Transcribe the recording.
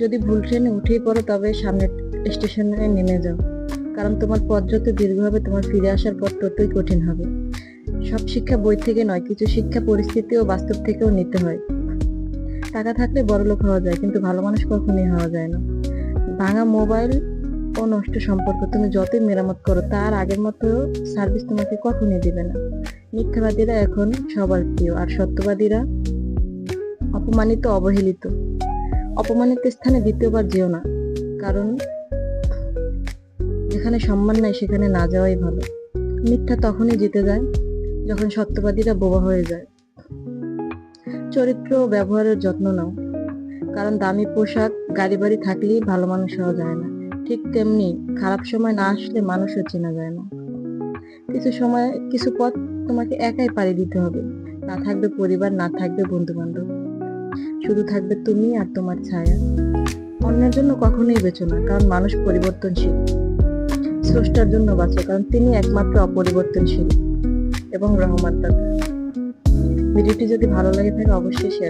যদি ভুল ট্রেনে উঠেই পড়ো, তবে সামনের স্টেশনে নেমে যাও। কারণ তোমার পথ যত দীর্ঘ হবে, তোমার ফিরে আসার পথ ততই কঠিন হবে। সব শিক্ষা বই থেকে নয়, কিছু শিক্ষা পরিস্থিতি ও বাস্তব থেকেও নিতে হয়। টাকা থাকলে বড়লোক হওয়া যায়, কিন্তু ভালো মানুষ কখনোই হওয়া যায় না। ভাঙা মোবাইল ও নষ্ট সম্পর্ক, তুমি যতই মেরামত করো, তার আগের মতো সার্ভিস তোমাকে কখনোই দিবে না। মিথ্যাবাদীরা এখন সবার প্রিয়, আর সত্যবাদীরা অপমানিত, অবহেলিত। অপমানিত স্থানে দ্বিতীয়বার যেও না, কারণ যেখানে সম্মান নাই সেখানে না যাওয়াই ভালো। মিথ্যা তখনই জিতে যায় যখন সত্যবাদীরা বোবা হয়ে যায়। চরিত্র ব্যবহারের যত্ন নাও, কারণ দামি পোশাক গাড়ি বাড়ি থাকলেই ভালো মানুষ হওয়া যায় না। ঠিক তেমনি খারাপ সময় না আসলে মানুষও চেনা যায় না। কিছু সময়, কিছু পথ তোমাকে একাই পাড়ি দিতে হবে। না থাকবে পরিবার, না থাকবে বন্ধু বান্ধব শুধু থাকবে তুমি আর তোমার ছায়া। অন্যের জন্য কখনোই বেঁচো না, কারণ মানুষ পরিবর্তনশীল। স্রষ্টার জন্য বাঁচো, কারণ তিনি একমাত্র অপরিবর্তনশীল এবং রহমান ভিডিওটি যদি ভালো লাগে থাকে, অবশ্যই শেয়ার